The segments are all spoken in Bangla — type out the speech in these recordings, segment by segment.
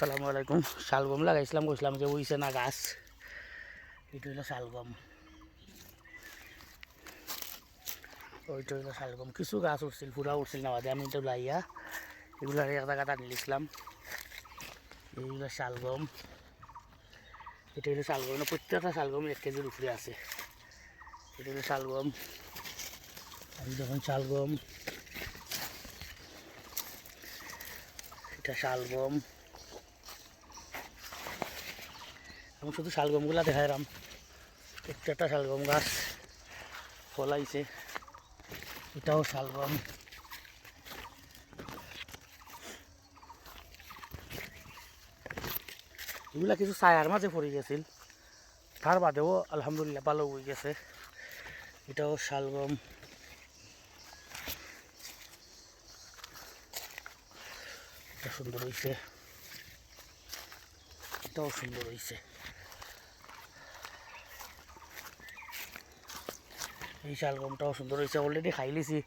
সালামু আলাইকুম। শালগম লাগাইছিলাম, কইছিলাম যে উইছে না গাছ। এটা হইল শালগম। ওইটা হইল শালগম। কিছু গাছ উঠছিল পুরা উঠছিল না বাদে আমি তো লাইয়া এগুলো এক জায়গাতে আনি দিয়েছিলাম এইগুলো শালগম। এটা হইল শালগম। প্রত্যেকটা শালগম এক কেজির উপরে আছে। এটা হলো শালগম। আমি যখন শালগম। এটা শালগম। আমি শুধু শালগমগুলা দেখাইলাম একটা শালগম গাছ ফলাইছে। এটাও শালগম এগুলা কিছু ছায়ার মাঝে পড়ে গেছিল। তার বাদেও আলহামদুলিল্লাহ ভালো হয়ে গেছে। এটাও শালগম সুন্দর হয়েছে এটাও সুন্দর হয়েছে এই শালগমটাও সুন্দর হয়েছে অলরেডি খাই লিছি।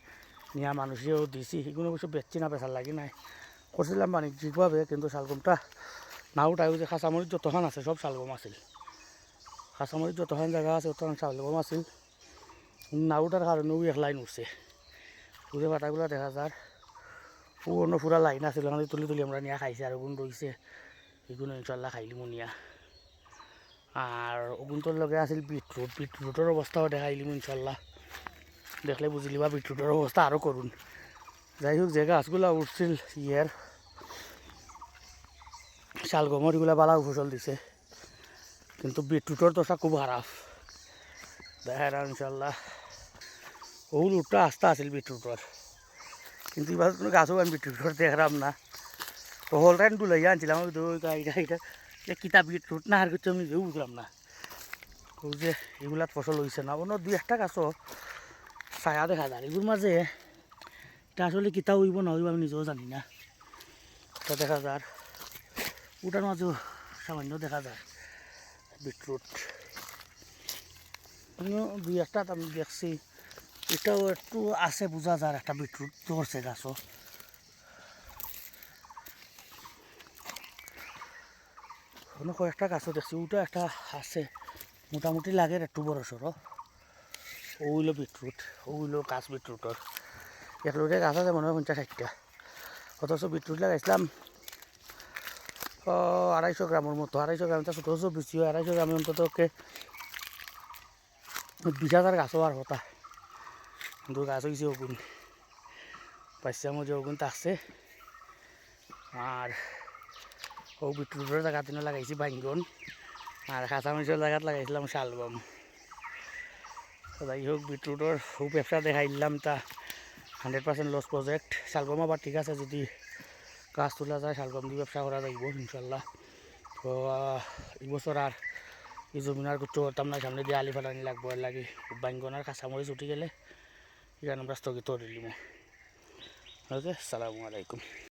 নিয়া মানুষেও দিছি এগুলো অবশ্য বেচছি না বেচার লাগি নাই। করছিলাম বাণিজ্যিকভাবে কিন্তু শালগমটা নাও টাইও যে খাঁচামরিচ যতখান আছে সব শালগম আছিল। খাঁচামরিচ যতখান জায়গা আছে, ততখান শালগম আছিল। নাউটার কারণেও এক লাইন উঠছে। উঠে পাতাগুলো দেখা যার পুরনো পুরা লাইন আছিল তুলি তুলি আমরা নিয়ে খাইছে আর ওগুন রয়েছে এগুলো ইনশাল্লাহ খাইলি মুনিয়া আর ওগুনটোর লগে আছিল বিটরুট। বিটরুটের অবস্থাও দেখাইলিম ইনশাল্লাহ। দেখলে বুঝলি বা বিটরুটের অবস্থা আরও করুন যাই হোক, যে গাছগুলা উঠছিল ইয়ের শালগমর এগুলা বালা ফসল দিছে। কিন্তু বিটরুটের দশা খুব খারাপ দেখা না ইনশাল্লাহ। ওগুলো উঠটা আস্তে আছিল বিটরুটর কিন্তু এবার কোনো গাছও আমি বিটরুটর দেখলাম না। তো হলটাইন দুলাইয়া আনছিলাম ওই ওই এটা যে কিতাব বিটরুট না আর আমি নিজেও বুঝলাম না। ওই যে এগুলাত ফসল হয়েছে না। অন্য দুই একটা গাছও ছায়া দেখা যায়। এগুলোর মাঝে এটা আসলে কিতা হইব না হইব আমি নিজেও জানি না। এটা দেখা যায়। ওটার মাঝেও সামান্য দেখা যায়। বিটরুট দুই একটা আমি দেখছি। এটাও একটু আছে বোঝা যায় একটা বিটরুট ধরছে গাছও অন্য কয়েকটা গাছও দেখছি ওটা একটা আছে, মোটামুটি লাগে একটু বড় সড়ো। ওগুলো বিটরুট ওগুলো গাছ বিটরুটর। একলোটে গাছ আছে মনে হয় পঞ্চাশ ষাটটা। অথচ বিটরুট লাগাইছিলাম আড়াইশো গ্রামের মতো, আড়াইশো গ্রাম তা ছোটো বেশি হয়, আড়াইশো গ্রামের অন্তত ওকে বিশ হাজার গাছও আর হতা কিন্তু গাছ হয়েছে ওগুন পাইছিলাম যে ওগুন থাকছে আর ও বিটরুটের জায়গা তিনে লাগাইছি বাইঙ্গন। আর কাঁচা মরিচের জায়গাত লাগাইছিলাম শালগম তো যাই হোক বিটরুটের ও ব্যবসা দেখাই দিলাম তা হান্ড্রেড পার্সেন্ট লস প্রজেক্ট শালগম আবার ঠিক আছে যদি গাছ তোলা যায় শালগম দিয়ে ব্যবসা করা যাইব ইনশাল্লাহ। তো আহ, এই বছর আর এই জমিন আর করতে পারতাম না সামনে দিয়ে আলি ফালানি লাগবো আর লাগি। বাইঙ্গন আর কাঁচামরিচ উঠে গেলে এখানে আমরা স্থগিত দিলাম ওকে সালামু আলাইকুম।